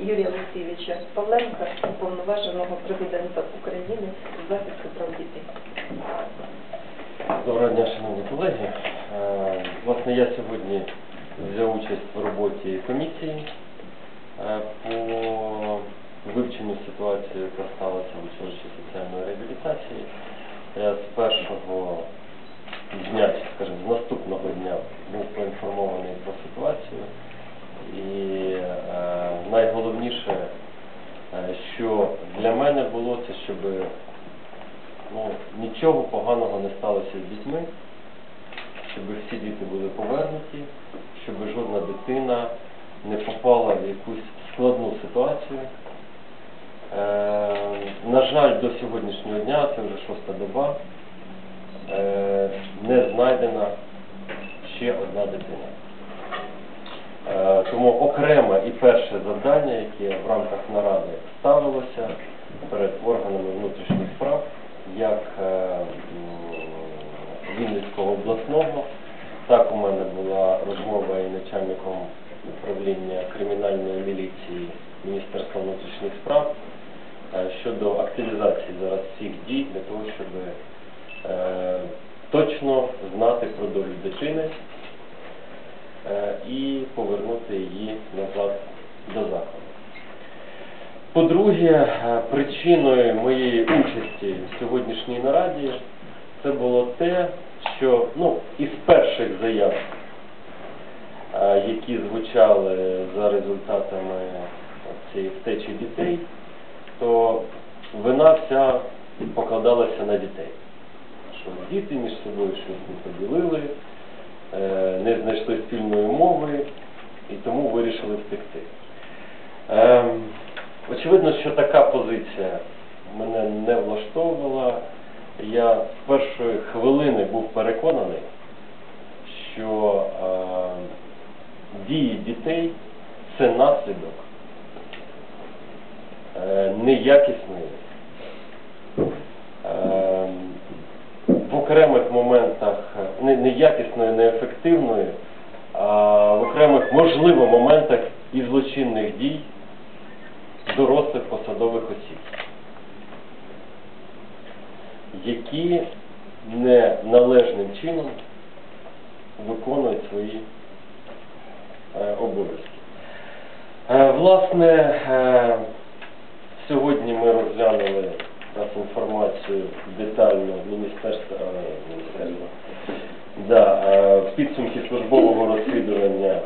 Юрія Олексійовича Павленка, уповноваженого президента України з захисту прав дітей. Доброго дня, шановні колеги. Е, Власне, я сьогодні взяв участь в роботі комісії е, по вивченню ситуації, яка сталася в училищі соціальної реабілітації. Я з першого дня, скажімо, з наступного дня був поінформований про ситуацію. Е, найголовніше, е, що для мене було, це щоб ну, нічого поганого не сталося з дітьми, щоб всі діти були повернуті, щоб жодна дитина не попала в якусь складну ситуацію. Е, на жаль, до сьогоднішнього дня, це вже шоста доба, е, не знайдена ще одна дитина. Е, Тому окреме і перше завдання, яке в рамках наради ставилося перед органами внутрішніх справ, як е, Вінницького обласного, так у мене була розмова і начальником управління кримінальної міліції Міністерства внутрішніх справ е, щодо активізації зараз всіх дій для того, щоб точно знати про долю дитини і повернути її назад до закладу. По-друге, е, причиною моєї участі в сьогоднішній нараді це було те, що ну, із перших заяв, е, які звучали за результатами цієї втечі дітей, то вина вся покладалася на дітей. Що діти між собою щось не поділили, е, не знайшли спільної мови і тому вирішили втекти. Ем, Очевидно, що така позиція мене не влаштовувала. Я з першої хвилини був переконаний, що е, дії дітей це наслідок е, неякісної, е, в окремих моментах не, неякісної, неефективної, а в можливо, моментах і злочинних дій дорослих посадових осіб, які неналежним чином виконують свої е, обов'язки. Е, власне, е, сьогодні ми розглянули інформацію детально Міністерства, Міністерства да, підсумки службового розслідування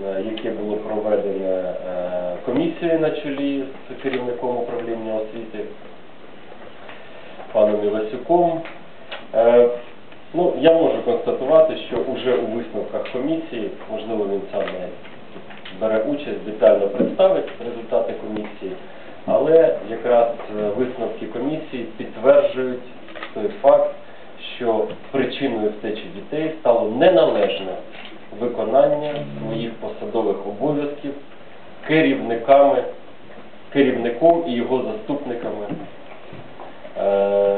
е, яке було проведене е, комісією на чолі з керівником управління освіти паном Івасюком. Е, Ну, я можу констатувати, що вже у висновках комісії, можливо, він сам не бере участь, детально представить результати комісії, але якраз е, висновки комісії підтверджують той факт, що причиною втечі дітей стало неналежне виконання своїх посадових обов'язків керівниками, керівником і його заступниками. Е,